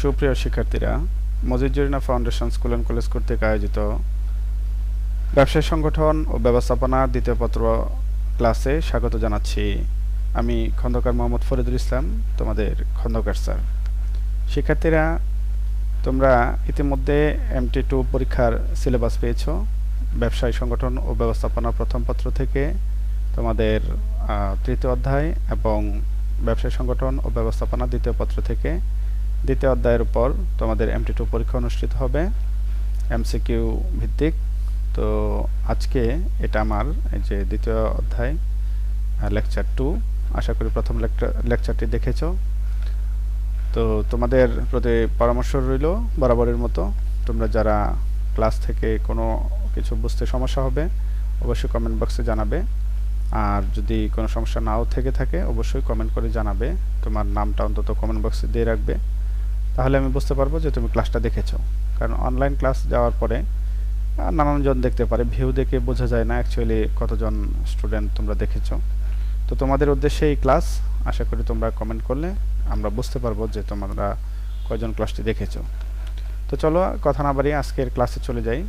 সুপ্রিয় শিক্ষার্থীরা মজিজরিনা ফাউন্ডেশন স্কুল অ্যান্ড কলেজ কর্তৃক আয়োজিত ব্যবসায় সংগঠন ও ব্যবস্থাপনা দ্বিতীয় পত্র ক্লাসে স্বাগত জানাচ্ছি। আমি খন্দকার মোহাম্মদ ফরিদুল ইসলাম, তোমাদের খন্দকার স্যার। শিক্ষার্থীরা, তোমরা ইতিমধ্যে এমটি টু পরীক্ষার সিলেবাস পেয়েছ। ব্যবসায় সংগঠন ও ব্যবস্থাপনা প্রথম পত্র থেকে তোমাদের তৃতীয় অধ্যায় এবং ব্যবসায় সংগঠন ও ব্যবস্থাপনা দ্বিতীয় পত্র থেকে দ্বিতীয় অধ্যায়ের উপর তোমাদের এমটি টু পরীক্ষা অনুষ্ঠিত হবে এমসিকিউ ভিত্তিক। তো আজকে এটা আমার, এই যে দ্বিতীয় অধ্যায় লেকচার টু আশা করি প্রথম লেকচারটি দেখেছ। তো তোমাদের প্রতি পরামর্শ রইল বরাবরের মতো। তোমরা যারা ক্লাস থেকে কোনো কিছু বুঝতে সমস্যা হবে, অবশ্যই কমেন্ট বক্সে জানাবে। আর যদি কোনো সমস্যা নাও থেকে থাকে, অবশ্যই কমেন্ট করে জানাবে। তোমার নামটা অন্তত কমেন্ট বক্সে দিয়ে রাখবে। তাহলে আমি বুঝতে পারব যে তুমি ক্লাসটা দেখেছ। কারণ অনলাইন ক্লাস যাওয়ার পরে নানানজন দেখতে পারে ভিউ দেখে বোঝা যায় না অ্যাকচুয়ালি কতজন স্টুডেন্ট তোমরা দেখেছ। তো তোমাদের উদ্দেশ্যে এই ক্লাস আশা করি তোমরা কমেন্ট করলে, আমরা বুঝতে পারব যে তোমরা কয়জন ক্লাসটি দেখেছ। তো চলো, কথা না বাড়িয়ে আজকের ক্লাসে চলে যাই।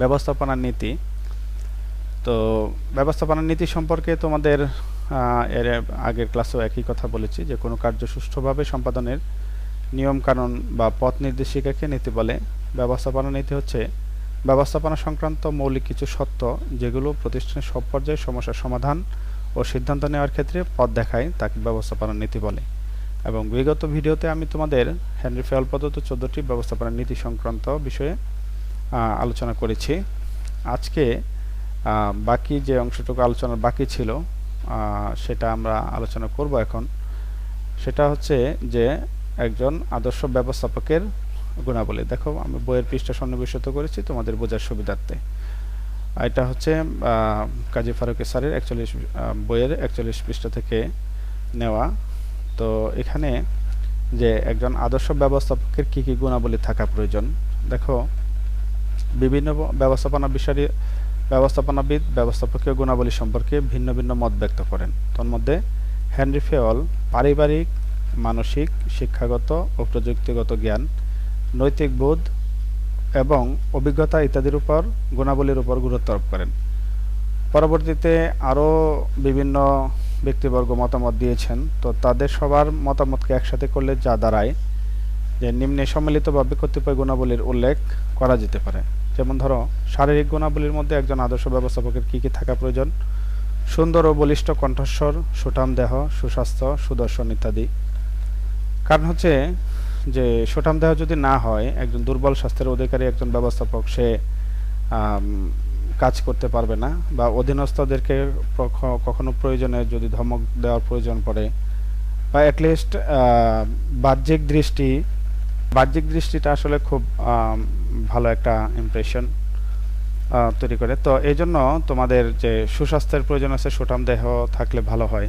ব্যবস্থাপনার নীতি। তো ব্যবস্থাপনার নীতি সম্পর্কে তোমাদের এর আগের ক্লাসেও একই কথা বলেছি যে কোনো কার্য সুষ্ঠুভাবে সম্পাদনের নিয়মকানুন বা পথ নির্দেশিকাকে নীতি বলে। ব্যবস্থাপনা নীতি হচ্ছে ব্যবস্থাপনা সংক্রান্ত মৌলিক কিছু সত্য যেগুলো প্রতিষ্ঠানের সব পর্যায়ে সমস্যার সমাধান ও সিদ্ধান্ত নেওয়ার ক্ষেত্রে পথ দেখায় তাকে ব্যবস্থাপনা নীতি বলে। এবং বিগত ভিডিওতে আমি তোমাদের হেনরি ফেল প্রদত্ত চোদ্দটি ব্যবস্থাপনা নীতি সংক্রান্ত বিষয়ে আলোচনা করেছি। আজকে বাকি যে অংশটুকু আলোচনার বাকি ছিল সেটা আমরা আলোচনা করব এখন। সেটা হচ্ছে যে একজন আদর্শ ব্যবস্থাপকের গুণাবলী। দেখো, আমি বইয়ের পৃষ্ঠা সন্নিবেশিত করেছি তোমাদের বোঝার সুবিধার্থে। এটা হচ্ছে কাজী ফারুক স্যারের একচল্লিশ বইয়ের একচল্লিশ পৃষ্ঠা থেকে নেওয়া। তো এখানে যে একজন আদর্শ ব্যবস্থাপকের কী কী গুণাবলী থাকা প্রয়োজন, দেখো, বিভিন্ন ব্যবস্থাপনা বিষয়ে, ব্যবস্থাপনাবিদ, ব্যবস্থাপকীয় গুণাবলী সম্পর্কে ভিন্ন ভিন্ন মত ব্যক্ত করেন। তন্মধ্যে হেনরি ফেওয়াল পারিবারিক মানসিক, শিক্ষাগত ও প্রযুক্তিগত জ্ঞান, নৈতিক বোধ এবং অভিজ্ঞতা ইত্যাদির উপর, গুণাবলীর উপর গুরুত্ব আরোপ করেন। পরবর্তীতে আরও বিভিন্ন ব্যক্তিবর্গ মতামত দিয়েছেন। তো তাদের সবার মতামতকে একসাথে করলে যা দাঁড়ায়, যে নিম্নে সম্মিলিতভাবে কতিপয় গুণাবলীর উল্লেখ করা যেতে পারে। যেমন ধরো, শারীরিক গুণাবলীর মধ্যে একজন আদর্শ ব্যবস্থাপকের কী কী থাকা প্রয়োজন? সুন্দর ও বলিষ্ঠ কণ্ঠস্বর, সুঠাম দেহ, সুস্বাস্থ্য, সুদর্শন ইত্যাদি। কারণ হচ্ছে যে সুঠাম দেহ যদি না হয়, একজন দুর্বল স্বাস্থ্যের অধিকারী, একজন ব্যবস্থাপক, সে কাজ করতে পারবে না বা অধীনস্থদেরকে কখনো প্রয়োজনে যদি ধমক দেওয়ার প্রয়োজন পড়ে বা অ্যাটলিস্ট বাহ্যিক দৃষ্টি, বাহ্যিক দৃষ্টিটা আসলে খুব ভালো একটা ইমপ্রেশন তৈরি করে। তো এই জন্য তোমাদের যে সুস্বাস্থ্যের প্রয়োজন আছে সুঠাম দেহ থাকলে ভালো হয়।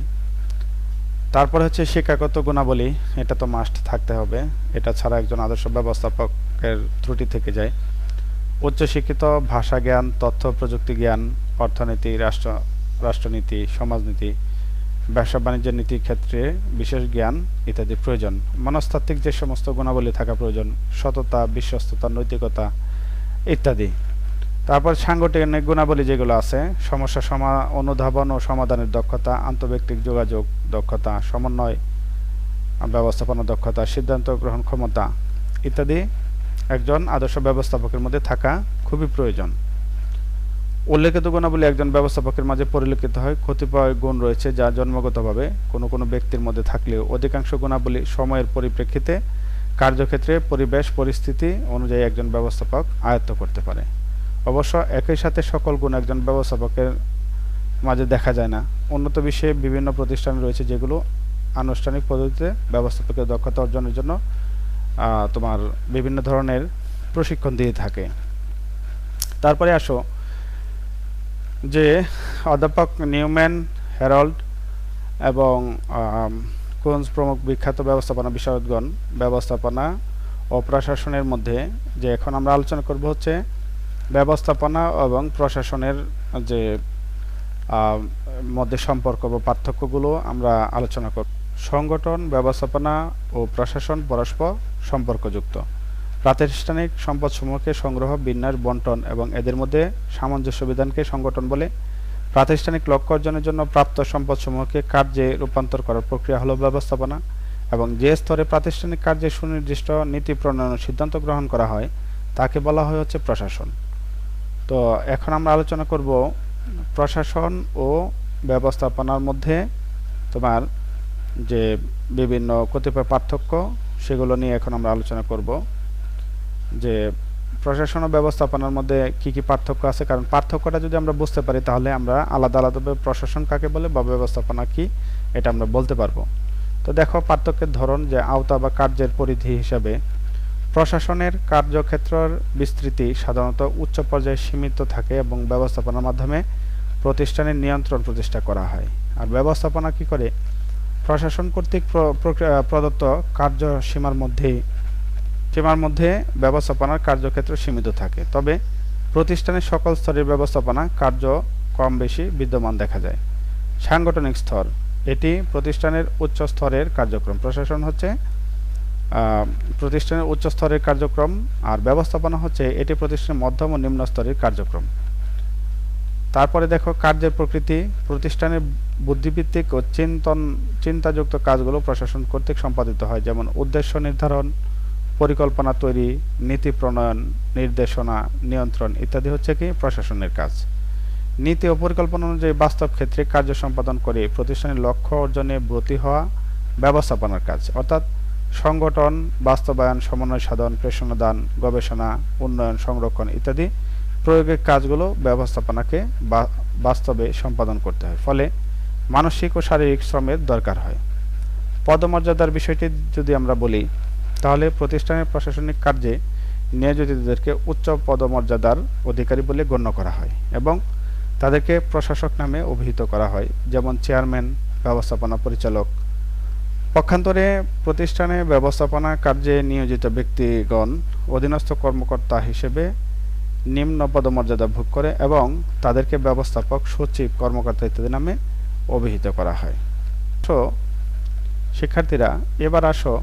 তারপরে হচ্ছে শিক্ষাগত গুণাবলী, এটা তো মাস্ট থাকতে হবে। এটা ছাড়া একজন আদর্শ ব্যবস্থাপকের ত্রুটি থেকে যায়। উচ্চশিক্ষিত ভাষা জ্ঞান, তথ্য, প্রযুক্তি জ্ঞান, অর্থনীতি, রাষ্ট্র, রাষ্ট্রনীতি, সমাজনীতি, ব্যবসা বাণিজ্যের নীতির ক্ষেত্রে বিশেষ জ্ঞান ইত্যাদি প্রয়োজন। মনস্তাত্ত্বিক যে সমস্ত গুণাবলী থাকা প্রয়োজন, সততা, বিশ্বস্ততা, নৈতিকতা ইত্যাদি। তারপর সাংগঠনিক গুণাবলী যেগুলো আছে, সমস্যা সমা, অনুধাবন ও সমাধানের দক্ষতা, আন্তর্ব্যক্তিক যোগাযোগ দক্ষতা, সমন্বয় ব্যবস্থাপনা দক্ষতা, সিদ্ধান্ত গ্রহণ ক্ষমতা ইত্যাদি একজন আদর্শ ব্যবস্থাপকের মধ্যে থাকা খুবই প্রয়োজন। উল্লেখিত গুণাবলী একজন ব্যবস্থাপকের মাঝে পরিলক্ষিত হয়, কতিপয় গুণ রয়েছে যা জন্মগতভাবে কোনো কোনো ব্যক্তির মধ্যে থাকলেও অধিকাংশ গুণাবলী সময়ের পরিপ্রেক্ষিতে কার্যক্ষেত্রে পরিবেশ পরিস্থিতি অনুযায়ী একজন ব্যবস্থাপক আয়ত্ত করতে পারে। অবশ্য একই সাথে সকল গুণ একজন ব্যবস্থাপকের মাঝে দেখা যায় না। উন্নত বিশ্বে বিভিন্ন প্রতিষ্ঠান রয়েছে যেগুলো আনুষ্ঠানিক পদ্ধতিতে ব্যবস্থাপকের দক্ষতা অর্জনের জন্য তোমার বিভিন্ন ধরনের প্রশিক্ষণ দিয়ে থাকে। তারপরে আসো, যে অধ্যাপক নিউম্যান হ্যারল্ড এবং কুন্স প্রমুখ বিখ্যাত ব্যবস্থাপনা বিশারদগণ ব্যবস্থাপনা ও প্রশাসনের মধ্যে যে এখন আমরা আলোচনা করব হচ্ছে ব্যবস্থাপনা এবং প্রশাসনের যে মধ্যে সম্পর্ক বা পার্থক্যগুলো আমরা আলোচনা করব সংগঠন, ব্যবস্থাপনা ও প্রশাসন পরস্পর সম্পর্কযুক্ত। প্রাতিষ্ঠানিক সম্পদসমূহকে সংগ্রহ, বিন্যাস, বন্টন এবং এদের মধ্যে সামঞ্জস্য বিধানকে সংগঠন বলে। প্রাতিষ্ঠানিক লক্ষ্য অর্জনের জন্য প্রাপ্ত সম্পদসমূহকে কার্যে রূপান্তর করার প্রক্রিয়া হলো ব্যবস্থাপনা এবং যে স্তরে প্রাতিষ্ঠানিক কার্যে সুনির্দিষ্ট নীতি প্রণয়নের সিদ্ধান্ত গ্রহণ করা হয়, তাকে বলা হয় হচ্ছে প্রশাসন। তো এখন আমরা আলোচনা করব প্রশাসন ও ব্যবস্থাপনার মধ্যে তোমার যে বিভিন্ন কতিপয় পার্থক্য সেগুলো নিয়ে এখন আমরা আলোচনা করব। যে প্রশাসন ও ব্যবস্থাপনার মধ্যে কি কি পার্থক্য আছে? কারণ পার্থক্যটা যদি আমরা বুঝতে পারি, তাহলে আমরা আলাদা আলাদাভাবে প্রশাসন কাকে বলে বা ব্যবস্থাপনা কি, এটা আমরা বলতে পারব। তো দেখো, পার্থক্যের ধরন যে আওতা বা কার্যের পরিধি হিসাবে প্রশাসনের কার্যক্ষেত্রের বিস্তৃতি সাধারণত উচ্চ পর্যায়ে সীমিত থাকে এবং ব্যবস্থাপনার মাধ্যমে প্রতিষ্ঠানের নিয়ন্ত্রণ প্রতিষ্ঠা করা হয়। আর ব্যবস্থাপনা কি করে? প্রশাসন কর্তৃক প্রদত্ত কার্য সীমার মধ্যেই সীমার মধ্যে ব্যবস্থাপনার কার্যক্ষেত্র সীমিত থাকে। তবে প্রতিষ্ঠানের সকল স্তরের ব্যবস্থাপনা কার্য কম বেশি বিদ্যমান দেখা যায়। সাংগঠনিক স্তর, এটি প্রতিষ্ঠানের উচ্চ স্তরের কার্যক্রম। প্রশাসন হচ্ছে প্রতিষ্ঠানের উচ্চ স্তরের কার্যক্রম আর ব্যবস্থাপনা হচ্ছে এটি প্রতিষ্ঠানের মধ্যম ও নিম্ন স্তরের কার্যক্রম। তারপরে দেখো কার্যের প্রকৃতি, প্রতিষ্ঠানের বুদ্ধিভিত্তিক ও চিন্তন, চিন্তাযুক্ত কাজগুলো প্রশাসন কর্তৃক সম্পাদিত হয়, যেমন উদ্দেশ্য নির্ধারণ, পরিকল্পনা তৈরি, নীতি প্রণয়ন, নির্দেশনা, নিয়ন্ত্রণ ইত্যাদি হচ্ছে কি প্রশাসনের কাজ। নীতি ও পরিকল্পনা অনুযায়ী বাস্তব ক্ষেত্রে কার্য সম্পাদন করে প্রতিষ্ঠানের লক্ষ্য অর্জনে ব্রতী হওয়া ব্যবস্থাপনার কাজ। অর্থাৎ সংগঠন, বাস্তবায়ন, সমন্বয় সাধন প্রেষণা দান গবেষণা, উন্নয়ন, সংরক্ষণ ইত্যাদি প্রয়োগের কাজগুলো ব্যবস্থাপনাকে বাস্তবে সম্পাদন করতে হয়। ফলে মানসিক ও শারীরিক শ্রমের দরকার হয়। পদমর্যাদার বিষয়টি যদি আমরা বলি, তাহলে প্রতিষ্ঠানের প্রশাসনিক কার্যে নিয়োজিতদেরকে উচ্চ পদমর্যাদার অধিকারী বলে গণ্য করা হয় এবং তাদেরকে প্রশাসক নামে অভিহিত করা হয়। যেমন চেয়ারম্যান, ব্যবস্থাপনা পরিচালক পক্ষান্তরে প্রতিষ্ঠানে ব্যবস্থাপনা কার্যে নিয়োজিত ব্যক্তিগণ অধীনস্থ কর্মকর্তা হিসেবে নিম্ন পদমর্যাদা ভোগ করে এবং তাদেরকে ব্যবস্থাপক, সচিব, কর্মকর্তা ইত্যাদি নামে অভিহিত করা হয়। তো শিক্ষার্থীরা, এবার আসো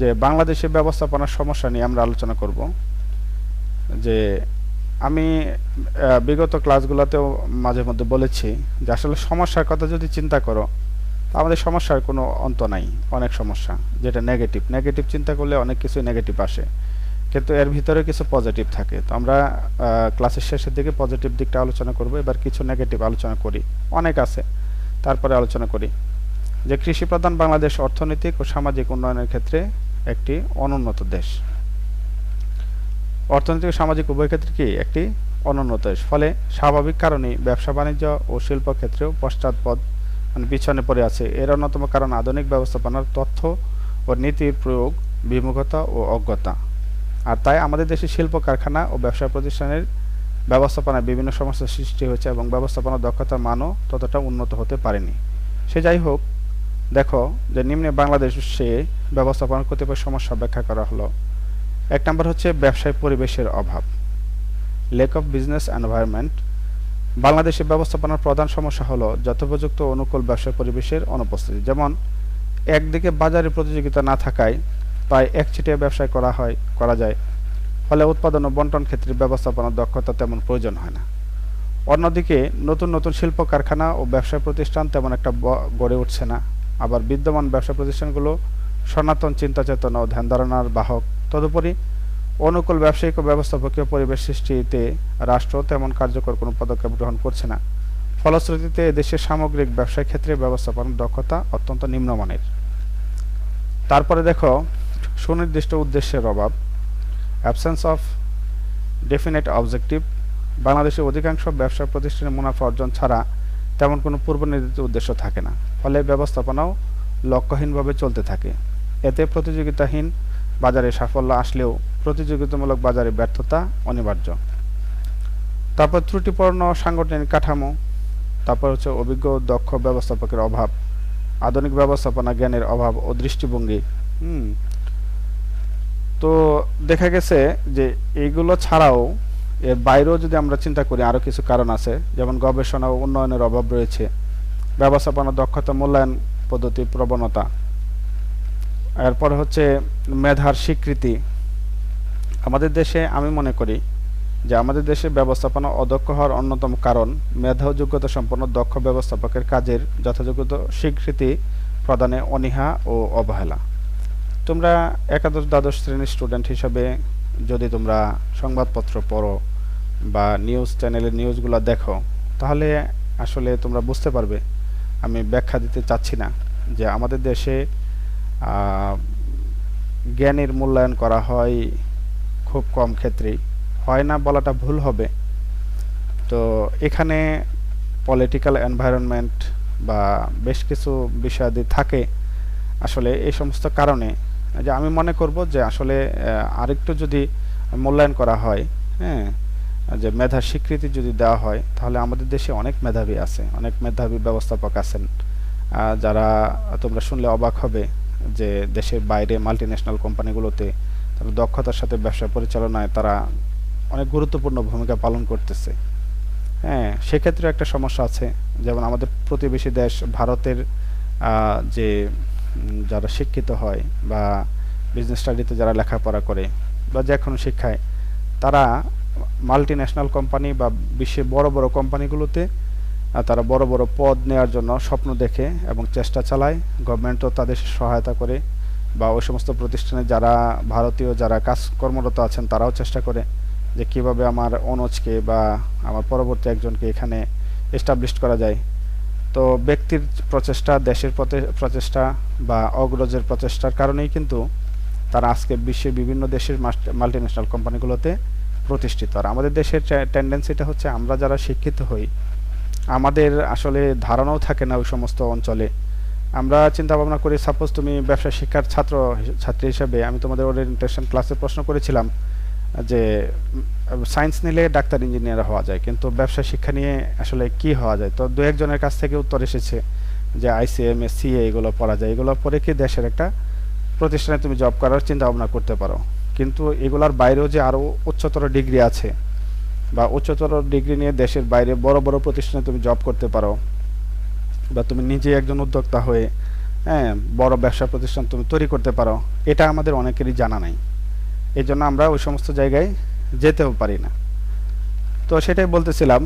যে বাংলাদেশের ব্যবস্থাপনার সমস্যা নিয়ে আমরা আলোচনা করব। যে আমি বিগত ক্লাসগুলোতেও মাঝে মধ্যে বলেছি যে আসলে সমস্যার কথা যদি চিন্তা করো আমাদের সমস্যার কোনো অন্ত নাই, অনেক সমস্যা, যেটা নেগেটিভ নেগেটিভ চিন্তা করলে অনেক কিছু নেগেটিভ আসে, কিন্তু এর ভিতরে কিছু পজিটিভ থাকে। তো আমরা ক্লাসের শেষের দিকে পজিটিভ দিকটা আলোচনা করব, এবার কিছু নেগেটিভ আলোচনা করি। অনেক আছে, তারপরে আলোচনা করি। যে কৃষি প্রধান বাংলাদেশ অর্থনৈতিক ও সামাজিক উন্নয়নের ক্ষেত্রে একটি অনুন্নত দেশ। অর্থনৈতিক ও সামাজিক উভয় ক্ষেত্রে কি একটি অনুন্নত দেশ? ফলে স্বাভাবিক কারণেই ব্যবসা বাণিজ্য ও শিল্প ক্ষেত্রেও পশ্চাৎপদ মানে পিছনে পড়ে আছে। এর অন্যতম কারণ আধুনিক ব্যবস্থাপনার তথ্য ও নীতির প্রয়োগ, বিমুখতা ও অজ্ঞতা। আর তাই আমাদের দেশে শিল্প কারখানা ও ব্যবসা প্রতিষ্ঠানের ব্যবস্থাপনায় বিভিন্ন সমস্যার সৃষ্টি হয়েছে এবং ব্যবস্থাপনার দক্ষতার মানও ততটা উন্নত হতে পারেনি। সে যাই হোক, দেখো যে নিম্নে বাংলাদেশে ব্যবস্থাপনার কতিপয় সমস্যা ব্যাখ্যা করা হলো। এক নম্বর হচ্ছে ব্যবসায় পরিবেশের অভাব। লেক অফ বিজনেস এনভায়রনমেন্ট বাংলাদেশের ব্যবস্থাপনার প্রধান সমস্যা হলো যথোপযুক্ত অনুকূল ব্যবসায় পরিবেশের অনুপস্থিতি। যেমন, একদিকে বাজারে প্রতিযোগিতা না থাকায় প্রায় একচেটিয়া ব্যবসায় করা হয়, করা যায়। ফলে উৎপাদন ও বন্টন ক্ষেত্রে ব্যবস্থাপনার দক্ষতা তেমন প্রয়োজন হয় না। অন্যদিকে, নতুন নতুন শিল্প কারখানা ও ব্যবসা প্রতিষ্ঠান তেমন একটা গড়ে উঠছে না। আবার বিদ্যমান ব্যবসা প্রতিষ্ঠানগুলো সনাতন চিন্তা চেতনা ও ধ্যান ধারণার বাহক। তদুপরি অনুকূল ব্যবসায়িক ও ব্যবস্থাপকীয় পরিবেশ সৃষ্টিতে রাষ্ট্র তেমন কার্যকর কোনো পদক্ষেপ গ্রহণ করছে না। ফলশ্রুতিতে দেশের সামগ্রিক ব্যবসায় ক্ষেত্রে ব্যবস্থাপনার দক্ষতা অত্যন্ত নিম্নমানের। তারপরে দেখো, সুনির্দিষ্ট উদ্দেশ্যের অভাব অ্যাবসেন্স অফ ডেফিনেট অবজেক্টিভ বাংলাদেশের অধিকাংশ ব্যবসা প্রতিষ্ঠানের মুনাফা অর্জন ছাড়া তেমন কোনো পূর্ব পূর্বনির্ধারিত উদ্দেশ্য থাকে না। ফলে ব্যবস্থাপনাও লক্ষ্যহীনভাবে চলতে থাকে। এতে প্রতিযোগিতাহীন বাজারে সাফল্য আসলেও প্রতিযোগিতামূলক বাজারে ব্যর্থতা অনিবার্য। তারপর ত্রুটিপূর্ণ সাংগঠনিক কাঠামো, তারপর হচ্ছে অভিজ্ঞ দক্ষ ব্যবস্থাপকের অভাব, আধুনিক ব্যবস্থাপনা জ্ঞানের অভাব ও দৃষ্টিভঙ্গি, হুম। তো দেখা গেছে যে এইগুলো ছাড়াও এর বাইরেও যদি আমরা চিন্তা করি, আরও কিছু কারণ আছে, যেমন গবেষণা ও উন্নয়নের অভাব রয়েছে, ব্যবস্থাপনা দক্ষতা, মূল্যায়ন পদ্ধতি প্রবণতা। এরপর হচ্ছে মেধার স্বীকৃতি আমাদের দেশে আমি মনে করি যে আমাদের দেশে ব্যবস্থাপনা অদক্ষ হওয়ার অন্যতম কারণ মেধা যোগ্যতা সম্পন্ন দক্ষ ব্যবস্থাপকের কাজের যথাযোগ্য স্বীকৃতি প্রদানে অনীহা ও অবহেলা। তোমরা একাদশ দ্বাদশ শ্রেণির স্টুডেন্ট হিসাবে যদি তোমরা সংবাদপত্র পড়ো বা নিউজ চ্যানেলের নিউজগুলো দেখো, তাহলে আসলে তোমরা বুঝতে পারবে, আমি ব্যাখ্যা দিতে চাচ্ছি না, যে আমাদের দেশে জ্ঞানের মূল্যায়ন করা হয় খুব কম ক্ষেত্রেই। হয় না বলাটা ভুল হবে। তো এখানে পলিটিক্যাল এনভায়রনমেন্ট বা বেশ কিছু বিষয়াদি থাকে আসলে এই সমস্ত কারণে। যে আমি মনে করব যে আসলে আরেকটু যদি মূল্যায়ন করা হয় হ্যাঁ যে মেধার স্বীকৃতি যদি দেওয়া হয়, তাহলে আমাদের দেশে অনেক মেধাবী আছে, অনেক মেধাবী ব্যবস্থাপক আছেন। যারা তোমরা শুনলে অবাক হবে যে দেশের বাইরে মাল্টি ন্যাশনাল কোম্পানিগুলোতে তারা দক্ষতার সাথে ব্যবসা পরিচালনায় তারা অনেক গুরুত্বপূর্ণ ভূমিকা পালন করতেছে। হ্যাঁ সেক্ষেত্রে একটা সমস্যা আছে। যেমন আমাদের প্রতিবেশী দেশ ভারতের যে যারা শিক্ষিত হয় বা বিজনেস স্টাডিতে যারা লেখাপড়া করে বা যে কোনো শিক্ষায়, তারা মাল্টি ন্যাশনাল কোম্পানি বা বিশ্বের বড় বড় কোম্পানিগুলোতে তারা বড় বড় পদ নেওয়ার জন্য স্বপ্ন দেখে এবং চেষ্টা চালায়। গভর্নমেন্টও তাদের সহায়তা করে। বা ওই সমস্ত প্রতিষ্ঠানে যারা ভারতীয় যারা কাজ কর্মরত আছেন, তারাও চেষ্টা করে যে কীভাবে আমার অনুজকে বা আমার পরবর্তী একজনকে এখানে এস্টাবলিশ করা যায়। তো ব্যক্তির প্রচেষ্টা, দেশের প্রচেষ্টা বা অগ্রজের প্রচেষ্টার কারণেই কিন্তু তারা আজকে বিশ্বের বিভিন্ন দেশের মাল্টি ন্যাশনাল কোম্পানিগুলোতে প্রতিষ্ঠিত। আর আমাদের দেশের টেন্ডেন্সিটা হচ্ছে আমরা যারা শিক্ষিত হই, আমাদের আসলে ধারণাও থাকে না ওই সমস্ত অঞ্চলে। আমরা চিন্তা ভাবনা করি সাপোজ তুমি ব্যবসা শিক্ষার ছাত্র ছাত্রী হিসেবে, আমি তোমাদের ওরিয়েন্টেশন ক্লাসে প্রশ্ন করেছিলাম, যে সায়েন্স নিলে ডাক্তার ইঞ্জিনিয়ার হওয়া যায়, কিন্তু ব্যবসা শিক্ষা নিয়ে আসলে কি হওয়া যায়? তো দু একজনের কাছ থেকে উত্তর এসেছে যে আইসিএম এস সিএ এগুলো পড়া যায়। এগুলো পরে কি দেশের একটা প্রতিষ্ঠানে তুমি জব করার চিন্তা ভাবনা করতে পারো। কিন্তু এগুলার বাইরেও যে আরও উচ্চতর ডিগ্রি আছে, বা উচ্চতর ডিগ্রি নিয়ে দেশের বাইরে বড় বড় প্রতিষ্ঠানে তুমি জব করতে পারো বা তুমি নিজে একজন উদ্যোক্তা হয়ে হ্যাঁ বড় ব্যবসা প্রতিষ্ঠান তুমি তৈরি করতে পারো, এটা আমাদের অনেকেরই জানা নাই। এই জন্য আমরা ওই সমস্ত জায়গায় যেতেও পারি না। তো সেটাই বলতেছিলাম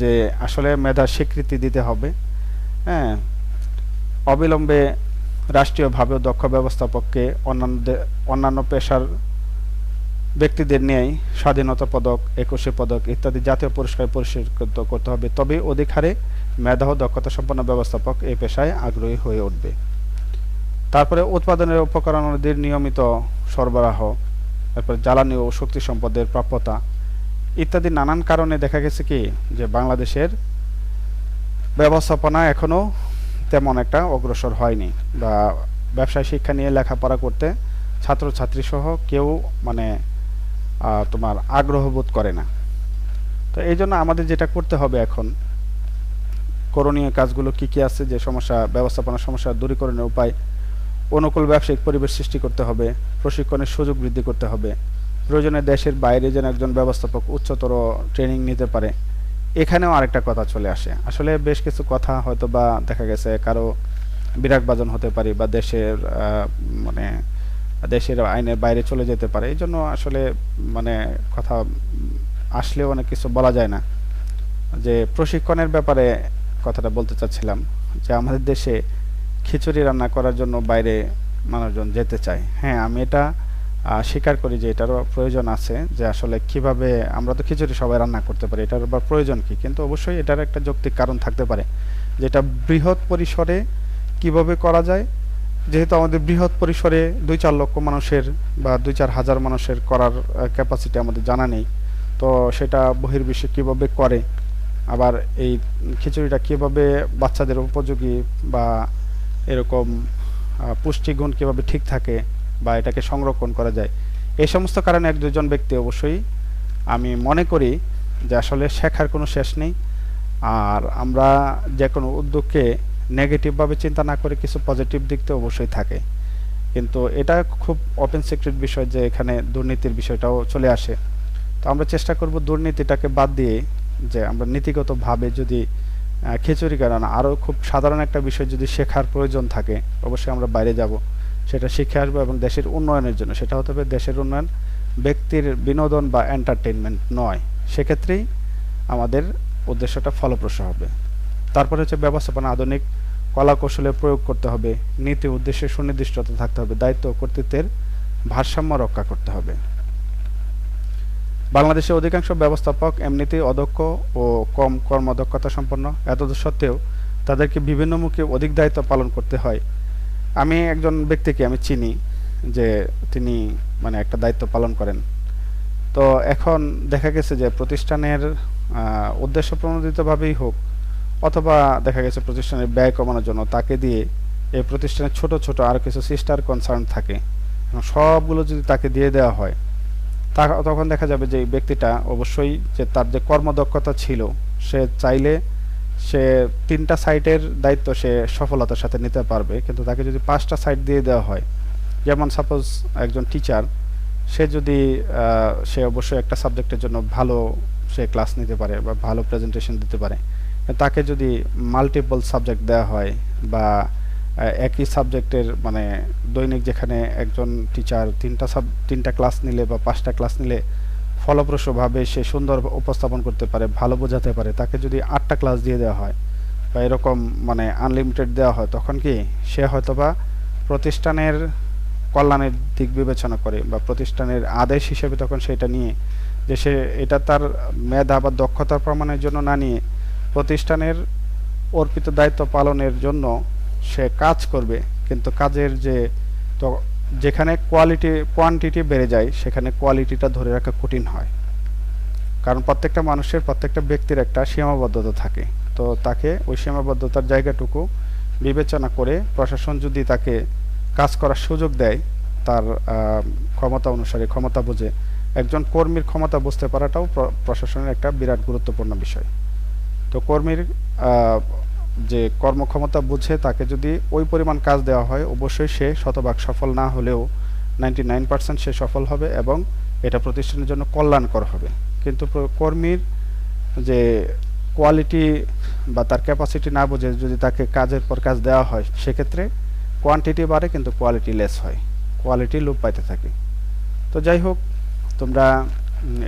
যে আসলে মেধার স্বীকৃতি দিতে হবে হ্যাঁ অবিলম্বে রাষ্ট্রীয়ভাবেও দক্ষ ব্যবস্থাপককে অন্যান্যদের অন্যান্য পেশার ব্যক্তিদের নিয়েই স্বাধীনতা পদক, একুশে পদক ইত্যাদি জাতীয় পুরস্কার পুরস্কৃত করতে হবে তবে অধিক হারে মেধা ও দক্ষতা সম্পন্ন ব্যবস্থাপক এই পেশায় আগ্রহী হয়ে উঠবে। তারপরে উৎপাদনের উপকরণাদির নিয়মিত সরবরাহ, তারপরে জ্বালানি ও শক্তি সম্পদের প্রাপ্যতা ইত্যাদি নানান কারণে দেখা গেছে কি যে বাংলাদেশের ব্যবস্থাপনা এখনও তেমন একটা অগ্রসর হয়নি বা ব্যবসায় শিক্ষা নিয়ে লেখাপড়া করতে ছাত্রছাত্রী সহ কেউ মানে তোমার আগ্রহ বোধ করে না। তো এই জন্য আমাদের যেটা করতে হবে এখন করণীয় কাজগুলো কি কি আছে, যে সমস্যা ব্যবস্থাপনা সমস্যা দূরীকরণের উপায়, অনুকূল ব্যবসায়িক পরিবেশ সৃষ্টি করতে হবে, প্রশিক্ষণের সুযোগ বৃদ্ধি করতে হবে, প্রয়োজনে দেশের বাইরে যেন একজন ব্যবস্থাপক উচ্চতর ট্রেনিং নিতে পারে। এখানেও আরেকটা কথা চলে আসে। আসলে বেশ কিছু কথা হয়তো বা দেখা গেছে, কারও বিরাট বাজন হতে পারে বা দেশের মানে দেশের আইনের বাইরে চলে যেতে পারে। এই জন্য আসলে মানে কথা আসলেও অনেক কিছু বলা যায় না। যে প্রশিক্ষণের ব্যাপারে কথাটা বলতে চাচ্ছিলাম যে আমাদের দেশে খিচুড়ি রান্না করার জন্য বাইরে মানুষজন যেতে চায়। হ্যাঁ আমি এটা স্বীকার করি যে এটারও প্রয়োজন আছে যে আসলে কীভাবে আমরা তো খিচুড়ি সবাই রান্না করতে পারি, এটার আবার প্রয়োজন কি? কিন্তু অবশ্যই এটার একটা যৌক্তিক কারণ থাকতে পারে যেটা বৃহৎ পরিসরে কীভাবে করা যায়। যেহেতু আমাদের বৃহৎ পরিসরে দুই চার লক্ষ মানুষের বা দুই চার হাজার মানুষের করার ক্যাপাসিটি আমাদের জানা নেই। তো সেটা বহির্বিশ্বে কীভাবে করে? আবার এই খিচুড়িটা কীভাবে বাচ্চাদের উপযোগী বা এরকম পুষ্টিগুণ কীভাবে ঠিক থাকে বা এটাকে সংরক্ষণ করা যায়, এই সমস্ত কারণে এক দুজন ব্যক্তি অবশ্যই আমি মনে করি যে আসলে শেখার কোনো শেষ নেই। আর আমরা যে কোনো উদ্যোগকে নেগেটিভভাবে চিন্তা না করে কিছু পজিটিভ দিক তো অবশ্যই থাকে। কিন্তু এটা খুব ওপেন সিক্রেট বিষয় যে এখানে দুর্নীতির বিষয়টাও চলে আসে। তো আমরা চেষ্টা করব দুর্নীতিটাকে বাদ দিয়ে যে আমরা নীতিগতভাবে যদি খিচুড়ি না আরও খুব সাধারণ একটা বিষয় যদি শেখার প্রয়োজন থাকে, অবশ্যই আমরা বাইরে যাব। সেটা শিখে আসব এবং দেশের উন্নয়নের জন্য। সেটা হতে হবে দেশের উন্নয়ন, ব্যক্তির বিনোদন বা এন্টারটেনমেন্ট নয়। সেক্ষেত্রেই আমাদের উদ্দেশ্যটা ফলপ্রসূ হবে। তারপরে হচ্ছে ব্যবস্থাপনা, আধুনিক কলা কৌশলে প্রয়োগ করতে হবে। নীতি, উদ্দেশ্যে সুনির্দিষ্টতা থাকতে হবে। দায়িত্ব কর্তৃত্বের ভারসাম্য রক্ষা করতে হবে। বাংলাদেশে অধিকাংশ ব্যবস্থাপক এমনিতেই অদক্ষ ও কম কর্মদক্ষতা সম্পন্ন। এত সত্ত্বেও তাদেরকে বিভিন্ন মুখে অধিক দায়িত্ব পালন করতে হয়। আমি একজন ব্যক্তিকে আমি চিনি যে তিনি মানে একটা দায়িত্ব পালন করেন। তো এখন দেখা গেছে যে প্রতিষ্ঠানের উদ্দেশ্য প্রণোদিতভাবেই হোক অথবা দেখা গেছে প্রতিষ্ঠানের ব্যয় কমানোর জন্য তাকে দিয়ে এই প্রতিষ্ঠানের ছোট ছোট আর কিছু সিস্টার কনসার্ন থাকে। সবগুলো যদি তাকে দিয়ে দেওয়া হয় তখন দেখা যাবে যে ব্যক্তিটা অবশ্যই যে তার যে কর্মদক্ষতা ছিল, সে চাইলে সে তিনটা সাইটের দায়িত্ব সে সফলতার সাথে নিতে পারবে। কিন্তু তাকে যদি পাঁচটা সাইট দিয়ে দেওয়া হয়, যেমন সাপোজ একজন টিচার সে যদি সে অবশ্যই একটা সাবজেক্টের জন্য ভালো সে ক্লাস নিতে পারে বা ভালো প্রেজেন্টেশন দিতে পারে। তাকে যদি মাল্টিপল সাবজেক্ট দেওয়া হয় বা একই সাবজেক্টের মানে দৈনিক যেখানে একজন টিচার তিনটা সাব তিনটা ক্লাস নিলে বা পাঁচটা ক্লাস নিলে ফলপ্রসূভাবে সে সুন্দর উপস্থাপন করতে পারে, ভালো বোঝাতে পারে। তাকে যদি আটটা ক্লাস দিয়ে দেওয়া হয় বা এরকম মানে আনলিমিটেড দেওয়া হয়, তখন কি সে হয়তোবা প্রতিষ্ঠানের কল্যাণের দিক বিবেচনা করে বা প্রতিষ্ঠানের আদেশ হিসেবে তখন সেটা নিয়ে যে সে এটা তার মেধা বা দক্ষতার প্রমাণের জন্য না নিয়ে প্রতিষ্ঠানের অর্পিত দায়িত্ব পালনের জন্য সে কাজ করবে, কিন্তু কাজের যে তো যেখানে কোয়ালিটি কোয়ান্টিটি বেড়ে যায়, সেখানে কোয়ালিটিটা ধরে রাখা কঠিন হয়। কারণ প্রত্যেকটা মানুষের, প্রত্যেকটা ব্যক্তির একটা সীমাবদ্ধতা থাকে। তো তাকে ওই সীমাবদ্ধতার জায়গাটুকু বিবেচনা করে প্রশাসন যদি তাকে কাজ করার সুযোগ দেয়, তার ক্ষমতা অনুসারে, ক্ষমতা বুঝে, একজন কর্মীর ক্ষমতা বুঝতে পারাটাও প্রশাসনের একটা বিরাট গুরুত্বপূর্ণ বিষয়। তো কর্মীর যে কর্মক্ষমতা বুঝে তাকে যদি ওই পরিমাণ কাজ দেওয়া হয়, অবশ্যই সে শতভাগ সফল না হলেও নাইনটি সে সফল হবে এবং এটা প্রতিষ্ঠানের জন্য কল্যাণকর হবে। কিন্তু কর্মীর যে কোয়ালিটি বা তার ক্যাপাসিটি না বুঝে যদি তাকে কাজের পর কাজ দেওয়া হয়, সেক্ষেত্রে কোয়ান্টিটি বাড়ে কিন্তু কোয়ালিটি লেস হয়, কোয়ালিটি লোপ পাইতে থাকে। তো যাই হোক, তোমরা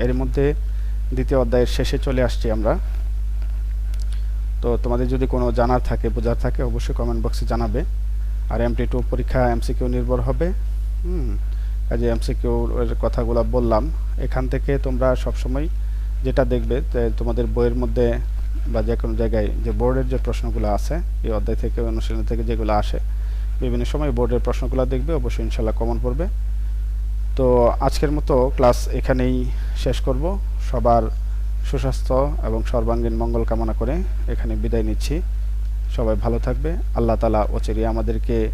এর মধ্যে দ্বিতীয় অধ্যায়ের শেষে চলে আসছি আমরা। তো তোমাদের যদি কোনো জানার থাকে, বোঝার থাকে, অবশ্যই কমেন্ট বক্সে জানাবে। আর এমটি টু পরীক্ষা এমসিকিউ নির্ভর হবে। হুম, কাজে এমসিকিউ এর কথাগুলো বললাম। এখান থেকে তোমরা সবসময় যেটা দেখবে তোমাদের বইয়ের মধ্যে বা যে কোনো জায়গায় যে বোর্ডের যে প্রশ্নগুলো আছে, এই অধ্যায় থেকে, অনুশীলন থেকে যেগুলো আসে, বিভিন্ন সময় বোর্ডের প্রশ্নগুলো দেখবে, অবশ্যই ইনশাল্লাহ কমন পড়বে। তো আজকের মতো ক্লাস এখানেই শেষ করব। সবার সুস্বাস্থ্য এবং সর্বাঙ্গীন মঙ্গল কামনা করে এখানে বিদায় নিচ্ছি। সবাই ভালো থাকবে। আল্লাহ তালা অচেরি আমাদেরকে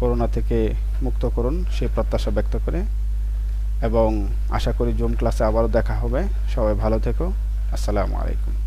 করোনা থেকে মুক্ত করুন সেই প্রত্যাশা ব্যক্ত করে। এবং আশা করি জুম ক্লাসে আবারও দেখা হবে। সবাই ভালো থেকো। আসসালামু আলাইকুম।